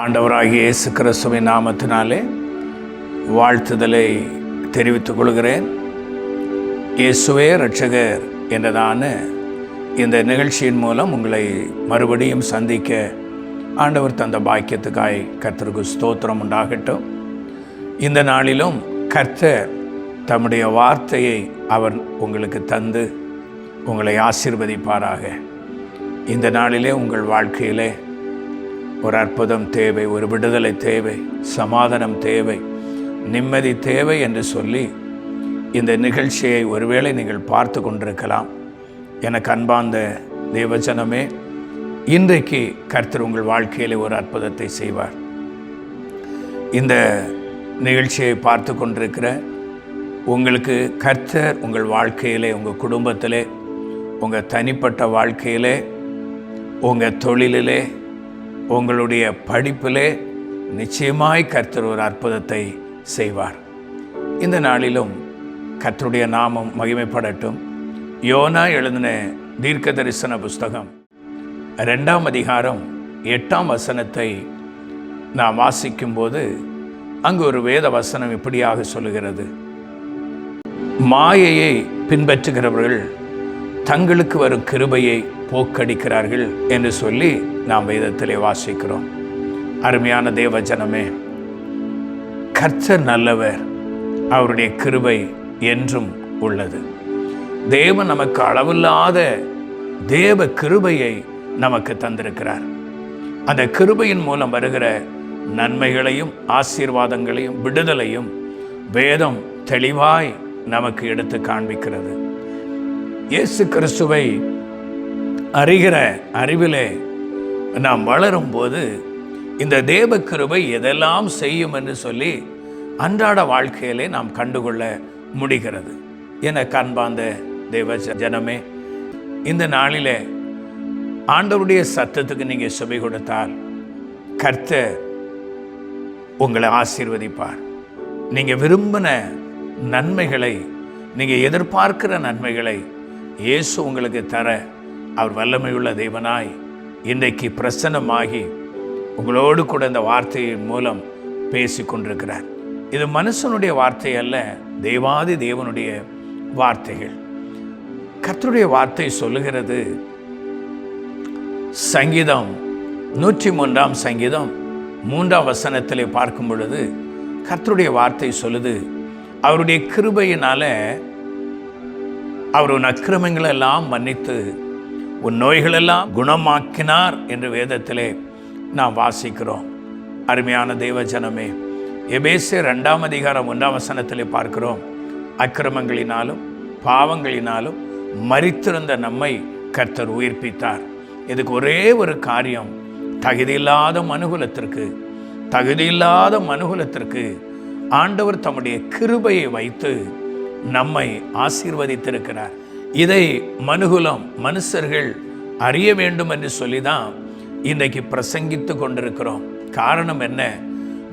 ஆண்டவராகிய இயேசு கிறிஸ்துவின் நாமத்தினாலே வாழ்த்துதலை தெரிவித்துக் கொள்கிறேன். இயேசுவே ரட்சகர் என்றதான இந்த நிகழ்ச்சியின் மூலம் உங்களை மறுபடியும் சந்திக்க ஆண்டவர் தந்த பாக்கியத்துக்காய் கர்த்தருக்கு ஸ்தோத்திரம் உண்டாகட்டும். இந்த நாளிலும் கர்த்தர் தம்முடைய வார்த்தையை அவர் உங்களுக்கு தந்து உங்களை ஆசிர்வதிப்பாராக. இந்த நாளிலே உங்கள் வாழ்க்கையிலே ஒரு அற்புதம் தேவை ஒரு விடுதலை தேவை சமாதானம் தேவை நிம்மதி தேவை என்று சொல்லி இந்த நிகழ்ச்சியை ஒருவேளை நீங்கள் பார்த்து கொண்டிருக்கலாம். எனக்கு அன்பார்ந்த தேவஜனமே இன்றைக்கு கர்த்தர் உங்கள் வாழ்க்கையிலே ஒரு அற்புதத்தை செய்வார். இந்த நிகழ்ச்சியை பார்த்து கொண்டிருக்கிற உங்களுக்கு கர்த்தர் உங்கள் வாழ்க்கையிலே உங்கள் குடும்பத்திலே உங்கள் தனிப்பட்ட வாழ்க்கையிலே உங்கள் தொழிலிலே உங்களுடைய படிப்பிலே நிச்சயமாய் கர்த்தர் ஒரு அற்புதத்தை செய்வார். இந்த நாளிலும் கர்த்தருடைய நாமம் மகிமைப்படட்டும். யோனா எழுதின தீர்க்க தரிசன புஸ்தகம் ரெண்டாம் அதிகாரம் எட்டாம் வசனத்தை நாம் வாசிக்கும்போது அங்கு ஒரு வேத வசனம் இப்படியாக சொல்லுகிறது. மாயையை பின்பற்றுகிறவர்கள் தங்களுக்கு வரும் கிருபையை போக்கடிக்கிறார்கள் என்று சொல்லி நாம் வேதத்திலே வாசிக்கிறோம். அருமையான தேவஜனமே கர்த்தர் நல்லவர் அவருடைய கிருபை என்றும் உள்ளது. தேவன் நமக்கு அளவில்லாத தேவ கிருபையை நமக்கு தந்திருக்கிறார். அந்த கிருபையின் மூலம் வருகிற நன்மைகளையும் ஆசீர்வாதங்களையும் விடுதலையும் வேதம் தெளிவாய் நமக்கு எடுத்து காண்பிக்கிறது. இயேசு கிறிஸ்துவை அறிகிற அறிவிலே நாம் வளரும்போது இந்த தேவ கிருபை எதெல்லாம் செய்யும் என்று சொல்லி அன்றாட வாழ்க்கையிலே நாம் கண்டுகொள்ள முடிகிறது. என கண்பாந்த தேவ ஜனமே இந்த நாளிலே ஆண்டவருடைய சத்தத்துக்கு நீங்கள் சுவை கொடுத்தால் கர்த்தர் உங்களை ஆசீர்வதிப்பார். நீங்கள் விரும்பின நன்மைகளை நீங்கள் எதிர்பார்க்கிற நன்மைகளை இயேசு உங்களுக்கு தர அவர் வல்லமையுள்ள தேவனாய் இன்றைக்கு பிரசன்னமாகி உங்களோடு கூட இந்த வார்த்தையின் மூலம் பேசி கொண்டிருக்கிறார் இது மனுஷனுடைய வார்த்தை அல்ல தெய்வாதி தேவனுடைய வார்த்தைகள். கர்த்தருடைய வார்த்தை சொல்லுகிறது சங்கீதம் நூற்றி மூன்றாம் சங்கீதம் மூன்றாம் வசனத்திலே பார்க்கும் பொழுது கர்த்தருடைய வார்த்தை சொல்லுது அவருடைய கிருபையினால அவர் உன் அக்கிரமங்களெல்லாம் மன்னித்து உன் நோய்களெல்லாம் குணமாக்கினார் என்று வேதத்திலே நாம் வாசிக்கிறோம். அருமையான தேவஜனமே எபேசு ரெண்டாம் அதிகாரம் ஒன்றாம் வசனத்திலே பார்க்கிறோம். அக்கிரமங்களினாலும் பாவங்களினாலும் மறித்திருந்த நம்மை கர்த்தர் உயிர்ப்பித்தார். இதுக்கு ஒரே ஒரு காரியம் தகுதியில்லாத மனுகுலத்திற்கு தகுதியில்லாத மனுகுலத்திற்கு ஆண்டவர் தம்முடைய கிருபையை வைத்து நம்மை ஆசீர்வதித்திருக்கிறார். இதை மனுகுலம் மனுஷர்கள் அறிய வேண்டும் என்று சொல்லி தான் இன்றைக்கு பிரசங்கித்து கொண்டிருக்கிறோம். காரணம் என்ன?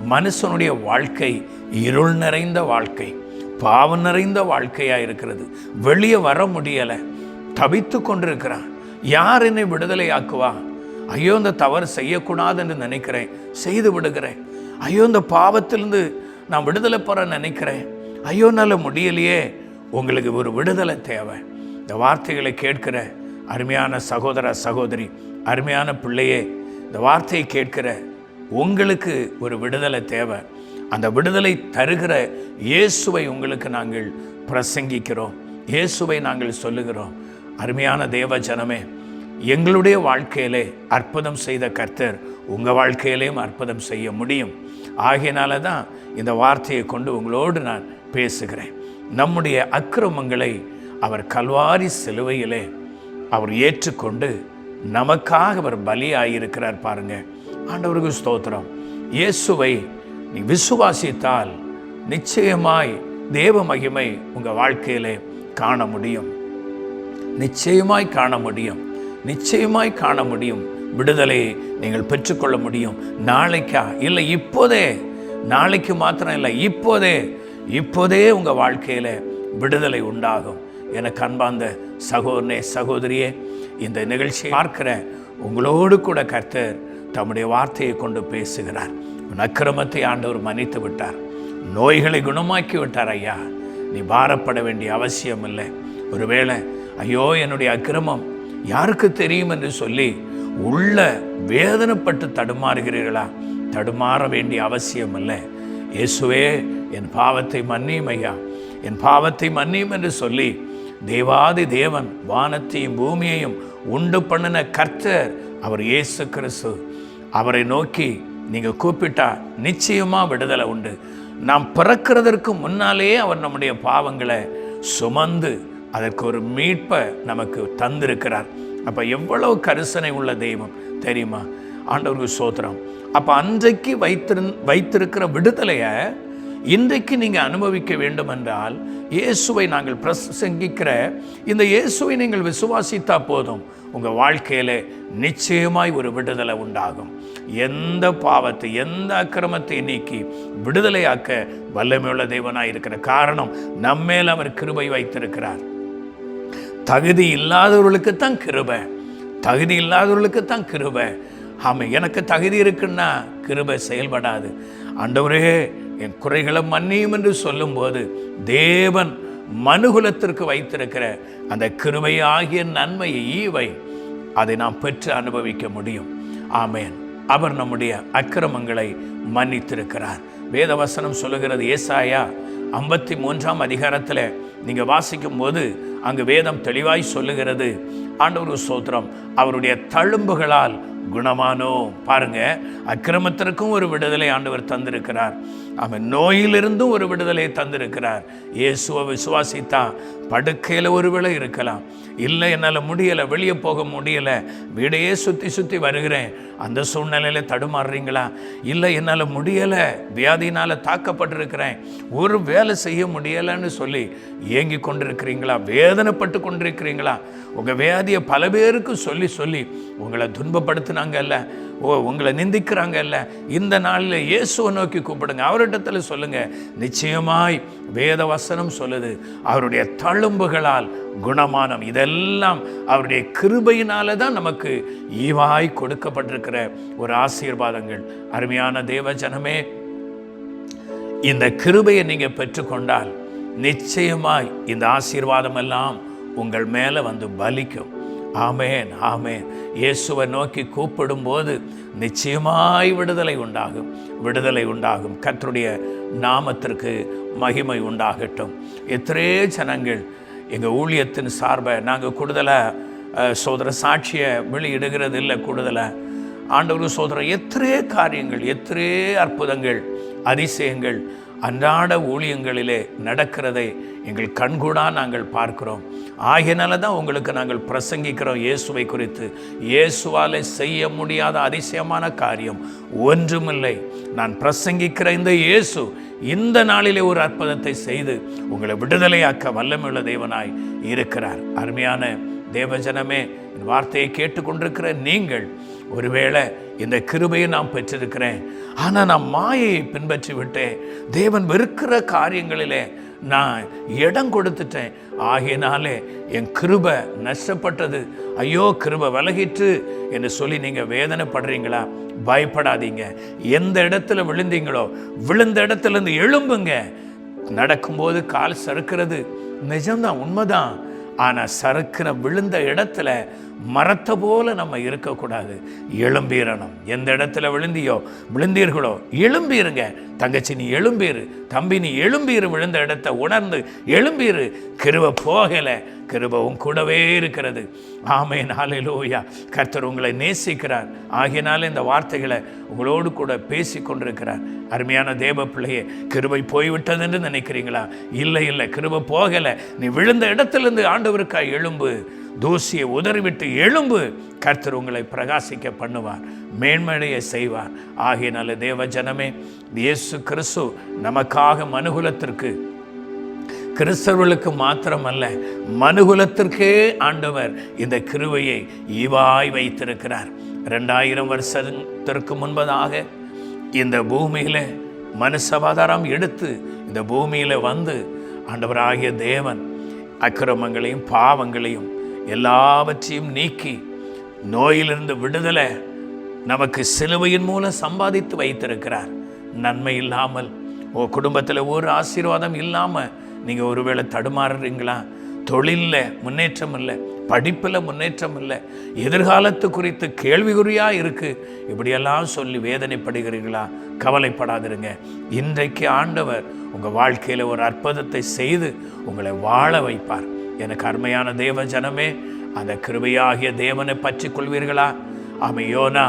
மனுஷனுடைய வாழ்க்கை இருள் நிறைந்த வாழ்க்கை பாவம் நிறைந்த வாழ்க்கையாக இருக்கிறது. வெளியே வர முடியலை. தவித்து கொண்டிருக்கிறான். யார் என்னை விடுதலை ஆக்குவா ஐயோ இந்த தவறு செய்யக்கூடாது என்று நினைக்கிறேன். செய்து விடுகிறேன். ஐயோ இந்த பாவத்திலிருந்து நான் விடுதலை பெற நினைக்கிறேன். ஐயோ நல்ல முடியலையே. உங்களுக்கு ஒரு விடுதலை தேவை. இந்த வார்த்தைகளை கேட்கிற அருமையான சகோதர சகோதரி அருமையான பிள்ளையே இந்த வார்த்தையை கேட்கிற உங்களுக்கு ஒரு விடுதலை தேவை. அந்த விடுதலை தருகிற இயேசுவை உங்களுக்கு நாங்கள் பிரசங்கிக்கிறோம். இயேசுவை நாங்கள் சொல்லுகிறோம். அருமையான தேவ ஜனமே எங்களுடைய வாழ்க்கையிலே அற்புதம் செய்த கர்த்தர் உங்கள் வாழ்க்கையிலேயும் அற்புதம் செய்ய முடியும். ஆகையினால தான் இந்த வார்த்தையை கொண்டு உங்களோடு நான் பேசுகிறேன். நம்முடைய அக்கிரமங்களை அவர் கல்வாரி சிலுவையிலே அவர் ஏற்றுக்கொண்டு நமக்காக அவர் பலியாயிருக்கிறார் பாருங்க. ஆண்டவருக்கு ஸ்தோத்திரம். இயேசுவை நீ விசுவாசித்தால் நிச்சயமாய் தேவ மகிமை உங்கள் வாழ்க்கையிலே காண முடியும். நிச்சயமாய் காண முடியும். நிச்சயமாய் காண முடியும். விடுதலையை நீங்கள் பெற்றுக்கொள்ள முடியும். நாளைக்கா இல்லை இப்போதே நாளைக்கு மாத்திரம் இல்லை இப்போதே இப்போதே உங்கள் வாழ்க்கையில் விடுதலை உண்டாகும். எனக்கு அன்பார்ந்த சகோதரனே சகோதரியே இந்த நிகழ்ச்சியை பார்க்கிற உங்களோடு கூட கர்த்தர் தம்முடைய வார்த்தையை கொண்டு பேசுகிறார். உன் அக்கிரமத்தை ஆண்டவர் மன்னித்து விட்டார். நோய்களை குணமாக்கி விட்டார் ஐயா. நீ பாரப்பட வேண்டிய அவசியம் இல்லை. ஒருவேளை ஐயோ என்னுடைய அக்கிரமம் யாருக்கு தெரியும் என்று சொல்லி உள்ள வேதனைப்பட்டு தடுமாறுகிறீர்களா? தடுமாற வேண்டிய அவசியம் இல்லை. இயேசுவே என் பாவத்தை மன்னியும் ஐயா. என் பாவத்தை மன்னியும் என்று சொல்லி தேவாதி தேவன் வானத்தையும் பூமியையும் உண்டு பண்ணின கர்த்தர் அவர் இயேசு கிறிஸ்து. அவரை நோக்கி நீங்கள் கூப்பிட்டா நிச்சயமாக விடுதலை உண்டு. நாம் பிறக்கிறதற்கு முன்னாலேயே அவர் நம்முடைய பாவங்களை சுமந்து அதற்கு ஒரு மீட்பை நமக்கு தந்திருக்கிறார். அப்போ எவ்வளவு கரிசனை உள்ள தெய்வம் தெரியுமா? ஆண்டவருக்கு சோத்திரம். அப்போ அன்றைக்கு வைத்திரு வைத்திருக்கிற விடுதலையை இன்றைக்கு நீங்கள் அனுபவிக்க வேண்டும் என்றால் இயேசுவை நாங்கள் பிரசங்கிக்கிற இந்த இயேசுவை நீங்கள் விசுவாசித்தா போதும் உங்கள் வாழ்க்கையில் நிச்சயமாய் ஒரு விடுதலை உண்டாகும். எந்த பாவத்தை எந்த அக்கிரமத்தை நீக்கி விடுதலையாக்க வல்லமையுள்ள தெய்வனாக இருக்கிற காரணம் நம்மேல் அவர் கிருபை வைத்திருக்கிறார். தகுதி இல்லாதவர்களுக்குத்தான் கிருபை. தகுதி இல்லாதவர்களுக்குத்தான் கிருபை. ஆமாம் எனக்கு தகுதி இருக்குன்னா கிருபை செயல்படாது. ஆண்டவரே என் குறைகளை மன்னியும் என்று சொல்லும்போது தேவன் மனுகுலத்திற்கு வைத்திருக்கிற அந்த கிருமையாகிய ஆகிய நன்மையை ஈவை அதை நாம் பெற்று அனுபவிக்க முடியும். ஆமேன். அவர் நம்முடைய அக்கிரமங்களை மன்னித்திருக்கிறார். வேதவசனம் சொல்லுகிறது ஏசாயா ஐம்பத்தி மூன்றாம் அதிகாரத்தில் நீங்கள் வாசிக்கும் போது அங்கு வேதம் தெளிவாய் சொல்லுகிறது. ஆண்டவர் சோத்திரம் அவருடைய தழும்புகளால் குணமானோ பாருங்க அக்கிரமத்திற்கும் ஒரு விடுதலை ஆண்டவர் தந்திருக்கிறார். அவன் நோயிலிருந்தும் ஒரு விடுதலை தந்திருக்கிறார். இயேசுவை விசுவாசித்தா படுக்கையில் ஒரு வேளை இருக்கலாம். இல்லை என்னால் முடியலை வெளியே போக முடியலை வீடையே சுற்றி சுற்றி வருகிறேன். அந்த சூழ்நிலையில் தடுமாறுறீங்களா? இல்லை என்னால் முடியலை வியாதினால் தாக்கப்பட்டிருக்கிறேன். ஒரு வேலை செய்ய முடியலைன்னு சொல்லி ஏங்கி கொண்டிருக்கிறீங்களா? வேதனைப்பட்டு கொண்டிருக்கிறீங்களா? உங்கள் வியாதியை பல பேருக்கு சொல்லி சொல்லி உங்களை துன்பப்படுத்தினாங்கல்ல. ஓ உங்களை நிந்திக்கிறாங்கல்ல. இந்த நாளில் இயேசுவை நோக்கி கூப்பிடுங்க. அவரிடத்தில் சொல்லுங்க. நிச்சயமாய் வேத வசனம் சொல்லுது. அவருடைய தழும்புகளால் குணமானம் இதெல்லாம் அவருடைய கிருபையினால தான் நமக்கு ஈவாய் கொடுக்கப்பட்டிருக்கிற ஒரு ஆசீர்வாதங்கள். அருமையான தேவ ஜனமே இந்த கிருபையை நீங்கள் பெற்றுக்கொண்டால் நிச்சயமாய் இந்த ஆசீர்வாதம் எல்லாம் உங்கள் மேலே வந்து பலிக்கும். ஆமேன் ஆமேன். இயேசுவை நோக்கி கூப்பிடும்போது நிச்சயமாய் விடுதலை உண்டாகும் விடுதலை உண்டாகும். கத்தருடைய நாமத்திற்கு மகிமை உண்டாகட்டும். எத்தனையோ ஜனங்கள் எங்கள் ஊழியத்தின் சார்பை நாங்கள் கூடுதலாக சோதர சாட்சியை வெளியிடுகிறது இல்லை கூடுதலாக ஆண்டவர் சோதர எத்தனையோ காரியங்கள் எத்தனையோ அற்புதங்கள் அதிசயங்கள் அன்றாட ஊழியங்களிலே நடக்கிறதை எங்கள் கண்கூடாக நாங்கள் பார்க்கிறோம். ஆகையினால தான் உங்களுக்கு நாங்கள் பிரசங்கிக்கிறோம் இயேசுவை குறித்து. இயேசுவாலே செய்ய முடியாத அதிசயமான காரியம் ஒன்றுமில்லை. நான் பிரசங்கிக்கிற இந்த இயேசு இந்த நாளிலே ஒரு அற்புதத்தை செய்து உங்களை விடுதலையாக்க வல்லமையுள்ள தேவனாய் இருக்கிறார். அருமையான தேவஜனமே என் வார்த்தையை கேட்டுக்கொண்டிருக்கிற நீங்கள் ஒருவேளை இந்த கிருபையை நான் பெற்றிருக்கிறேன். ஆனால் நான் மாயையை பின்பற்றி விட்டேன். தேவன் வெறுக்கிற காரியங்களிலே நான் இடம் கொடுத்துட்டேன். ஆகையினாலே என் கிருபை நஷ்டப்பட்டது. ஐயோ கிருபை விலகிற்று என்று சொல்லி நீங்கள் வேதனைப்படுறீங்களா? பயப்படாதீங்க. எந்த இடத்துல விழுந்தீங்களோ விழுந்த இடத்துலேருந்து எழும்புங்க. நடக்கும்போது கால் சறுக்கிறது. நிஜம்தான் உண்மைதான். ஆனால் சறுக்கிற விழுந்த இடத்துல மரத்தை போல நம்ம இருக்கக்கூடாது. எழும்பீரணும் எந்த இடத்துல விழுந்தியோ விழுந்தீர்களோ எழும்பீருங்க தங்கச்சி நீ எழும்பீரு தம்பி நீ எழும்பீரு விழுந்த இடத்த உணர்ந்து எழும்பீரு கிருவ போகலை. கிருபவும் கூடவே இருக்கிறது. ஆமே நாளிலோயா கர்த்தர் உங்களை நேசிக்கிறார். ஆகியனால இந்த வார்த்தைகளை உங்களோடு கூட பேசி கொண்டிருக்கிறார் அருமையான தேவ பிள்ளையே கிருபை போய்விட்டது என்று நினைக்கிறீங்களா? இல்லை இல்லை. கிருபை போகலை. நீ விழுந்த இடத்துலேருந்து ஆண்டவருக்காய் எழும்பு. தூசியை உதறிவிட்டு எழும்பு. கர்த்தர் உங்களை பிரகாசிக்க பண்ணுவார் மேன்மழையை செய்வார். ஆகியனால தேவ ஜனமே இயேசு கிறிஸ்து நமக்காக மனுகுலத்திற்கு கிறிஸ்தவர்களுக்கு மாத்திரமல்ல மனுகுலத்திற்கே ஆண்டவர் இந்த கிருவையை இவாய் வைத்திருக்கிறார். ரெண்டாயிரம் வருஷத்திற்கு முன்பதாக இந்த பூமியில் மனுசவாதாரம் எடுத்து இந்த பூமியில் வந்து ஆண்டவராகிய தேவன் அக்கிரமங்களையும் பாவங்களையும் எல்லாவற்றையும் நீக்கி நோயிலிருந்து விடுதலை நமக்கு சிலுவையின் மூலம் சம்பாதித்து வைத்திருக்கிறார். நன்மை இல்லாமல் உங்கள் குடும்பத்தில் ஒரு ஆசீர்வாதம் இல்லாமல் நீங்கள் ஒருவேளை தடுமாறுறீங்களா? தொழிலில் முன்னேற்றம் இல்லை படிப்பில் முன்னேற்றம் இல்லை எதிர்காலத்து குறித்து கேள்விக்குறியாக இருக்குது இப்படியெல்லாம் சொல்லி வேதனைப்படுகிறீர்களா? கவலைப்படாதிருங்க. இன்றைக்கு ஆண்டவர் உங்கள் வாழ்க்கையில் ஒரு அற்புதத்தை செய்து உங்களை வாழ வைப்பார். எனக்கு அருமையான தேவ ஜனமே அந்த கிருபையாகிய தேவனை பற்றி கொள்வீர்களா? அவன் யோனா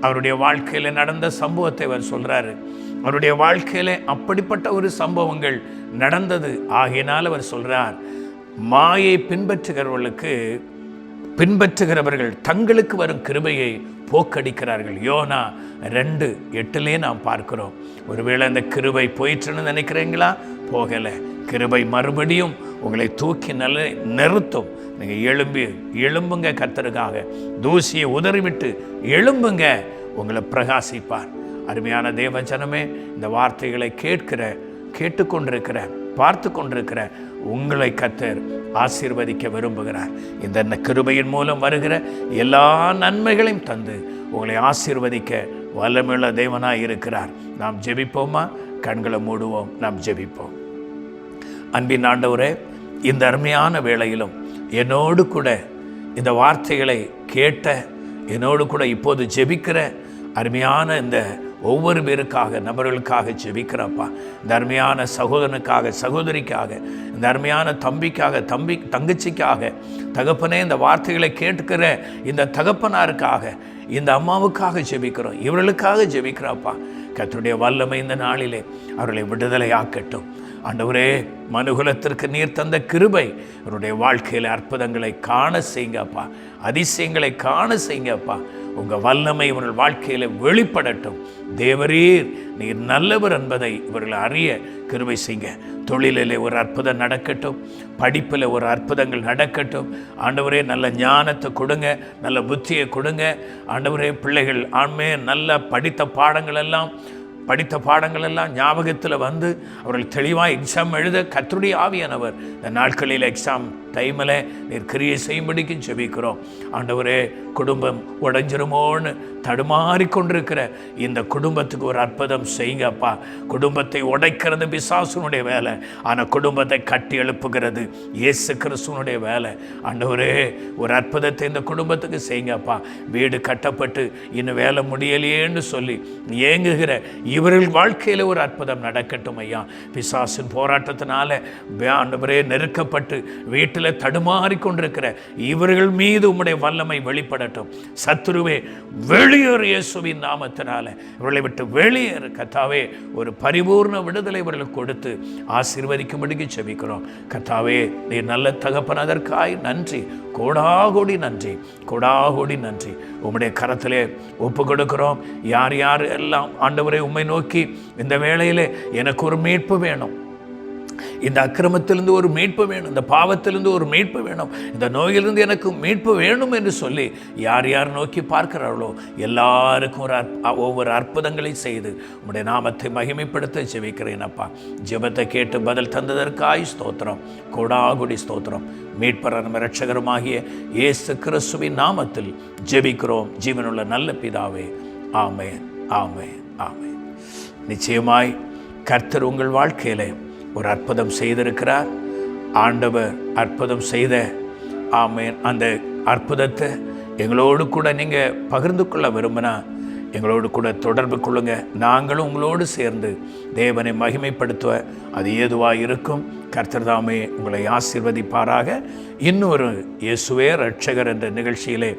அவருடைய வாழ்க்கையில் நடந்த சம்பவத்தை அவர் சொல்கிறாரு அவருடைய வாழ்க்கையில் அப்படிப்பட்ட ஒரு சம்பவங்கள் நடந்தது. ஆகையினால் அவர் சொல்கிறார் மாயை பின்பற்றுகிறவர்களுக்கு பின்பற்றுகிறவர்கள் தங்களுக்கு வரும் கிருபையை போக்கடிக்கிறார்கள். யோனா ரெண்டு எட்டுலேயே நாம் பார்க்கிறோம். ஒருவேளை அந்த கிருபை போயிற்றுன்னு நினைக்கிறீங்களா? போகலை. கிருபை மறுபடியும் உங்களை தூக்கி நல்ல நிறுத்தும். நீங்கள் எழும்பி எழும்புங்க கத்தருக்காக தூசியை உதறிவிட்டு எழும்புங்க. உங்களை பிரகாசிப்பார். அருமையான தேவஜனமே இந்த வார்த்தைகளை கேட்கிற கேட்டுக்கொண்டிருக்கிற பார்த்து கொண்டிருக்கிற உங்களை கத்தர் ஆசீர்வதிக்க விரும்புகிறார். இந்த கிருபையின் மூலம் வருகிற எல்லா நன்மைகளையும் தந்து உங்களை ஆசீர்வதிக்க வல்லமுள்ள தேவனாய் இருக்கிறார். நாம் ஜெபிப்போமா? கண்களை மூடுவோம். நாம் ஜெபிப்போம். அன்பின் ஆண்டவரே இந்த அருமையான வேளையிலும் என்னோடு கூட இந்த வார்த்தைகளை கேட்ட என்னோடு கூட இப்போது ஜெபிக்கிற அருமையான இந்த ஒவ்வொரு பேருக்காக நபர்களுக்காக ஜெபிக்கிறப்பா. இந்த அருமையான சகோதரனுக்காக சகோதரிக்காக இந்த அருமையான தம்பிக்காக தம்பி தங்கச்சிக்காக தகப்பனே இந்த வார்த்தைகளை கேட்கிற இந்த தகப்பனாருக்காக இந்த அம்மாவுக்காக ஜெபிக்கிறோம். இவர்களுக்காக ஜெபிக்கிறப்பா. கத்தருடைய வல்லமை இந்த நாளிலே அவர்களை விடுதலை ஆக்கட்டும் ஆண்டவரே மனுகுலத்திற்கு நீர் தந்த கிருபை அவருடைய வாழ்க்கையில் அற்புதங்களை காண செய்யுங்கப்பா. அதிசயங்களை காண செய்யுங்கப்பா. உங்கள் வல்லமை இவர்கள் வாழ்க்கையில் வெளிப்படட்டும். தேவரீர் நீர் நல்லவர் என்பதை இவர்கள் அறிய கிருபை செய்யுங்க. தொழிலில் ஒரு அற்புதம் நடக்கட்டும். படிப்பில் ஒரு அற்புதங்கள் நடக்கட்டும். ஆண்டவரே நல்ல ஞானத்தை கொடுங்க நல்ல புத்தியை கொடுங்க. ஆண்டவரே பிள்ளைகள் ஆண்மே நல்ல படித்த பாடங்கள் எல்லாம் படித்த பாடங்கள் எல்லாம் ஞாபகத்தில் வந்து அவர்கள் தெளிவாக எக்ஸாம் எழுத கத்தருடைய ஆவியானவர். இந்த நாட்களில் எக்ஸாம் டைமில் நீர் கிரியை செய்யும்படிக்கும் செபிக்கிறோம் ஆண்டவரே குடும்பம் உடஞ்சிருமோன்னு தடுமாறி கொண்டிருக்கிற இந்த குடும்பத்துக்கு ஒரு அற்புதம் செய்யுங்கப்பா குடும்பத்தை உடைக்கிறது பிசாசுனுடைய வேலை ஆனால் குடும்பத்தை கட்டி எழுப்புகிறது இயேசு கிறிஸ்துவனுடைய வேலை. ஆண்டவரே ஒரு அற்புதத்தை இந்த குடும்பத்துக்கு செய்யுங்கப்பா வீடு கட்டப்பட்டு இன்னும் வேலை முடியலையேன்னு சொல்லி ஏங்குகிற இவர்கள் வாழ்க்கையில் ஒரு அற்புதம் நடக்கட்டும் ஐயா. பிசாசின் போராட்டத்தினால ஆண்டவரே நெருக்கப்பட்டு வீட்டில் தடுமாறி கொண்டிருக்கிற இவர்கள் மீது உம்முடைய வல்லமை வெளிப்படட்டும். சத்துருவே வெளியேறு இயேசுவின் நாமத்தினால. இவர்களை விட்டு வெளியேறு. கத்தாவே ஒரு பரிபூர்ண விடுதலை இவர்களுக்கு கொடுத்து ஆசீர்வதிக்கும்படிக்கு செபிக்கிறோம். கத்தாவே நீ நல்ல தகப்பன் அதற்காய் நன்றி. கோடாகோடி நன்றி. கோடாகோடி நன்றி. உம்முடைய கரத்திலே ஒப்பு கொடுக்கிறோம். யார் யார் எல்லாம் ஆண்டவரை உம்மை நோக்கி இந்த வேளையிலே எனக்கு ஒரு மீட்பு வேணும். இந்த அக்கிரமத்திலிருந்து ஒரு மீட்பு வேணும் இந்த பாவத்திலிருந்து ஒரு மீட்பு வேணும் இந்த நோயிலிருந்து எனக்கு மீட்பு வேணும் என்று சொல்லி யார் யார் நோக்கி பார்க்கிறார்களோ எல்லாருக்கும் ஒரு ஒவ்வொரு அற்புதங்களை செய்து உங்களுடைய நாமத்தை மகிமைப்படுத்த ஜெபிக்கிறேன் அப்பா. ஜெபத்தை கேட்டு பதில் தந்ததற்காய் ஸ்தோத்திரம். கொடாகுடி ஸ்தோத்திரம். மீட்பர நம்ம ரட்சகருமாகிய இயேசு கிறிஸ்துவின் நாமத்தில் ஜெபிக்கிறோம். ஜீவனுள்ள நல்ல பிதாவே ஆமே ஆமே ஆமே நிச்சயமாய் கர்த்தர் உங்கள் வாழ்க்கையிலே ஒரு அற்புதம் செய்திருக்கிறார். ஆண்டவர் அற்புதம் செய்த ஆமேன். அந்த அற்புதத்தை எங்களோடு கூட நீங்கள் பகிர்ந்து கொள்ள விரும்பினா எங்களோடு கூட தொடர்பு கொள்ளுங்க. நாங்களும் உங்களோடு சேர்ந்து தேவனை மகிமைப்படுத்துவ அது ஏதுவாக இருக்கும். கர்த்தர்தாமே உங்களை ஆசிர்வதிப்பாராக. இன்னொரு இயேசுவே ரட்சகர் என்ற நிகழ்ச்சியிலே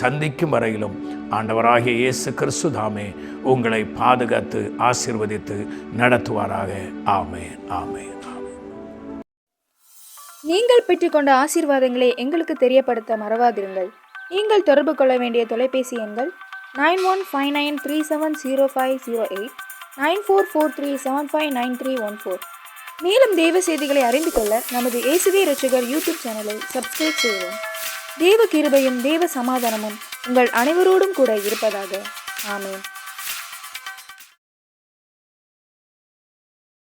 சந்திக்கும் வரையிலும் ஆண்டவராகிய இயேசு கிறிஸ்து தாமே உங்களை பாதுகாத்து ஆசீர்வதித்து நடத்துவாராக. ஆமேன் ஆமேன் நீங்கள் பெற்றுக்கொண்ட ஆசீர்வாதங்களை எங்களுக்கு தெரியப்படுத்த மறவாதிருங்கள். நீங்கள் தொடர்பு கொள்ள வேண்டிய தொலைபேசி எண்கள் nine one five nine three seven zero five zero eight nine four four three seven five nine three one four. மேலும் தேவ செய்திகளை அறிந்து கொள்ள நமது இயேசுவே ரசிகர் யூடியூப் சேனலை சப்ஸ்கிரைப் செய்வோம் தேவ கிருபையும் தேவ சமாதானமும் உங்கள் அனைவரோடும் கூட இருப்பதாக. ஆமேன்.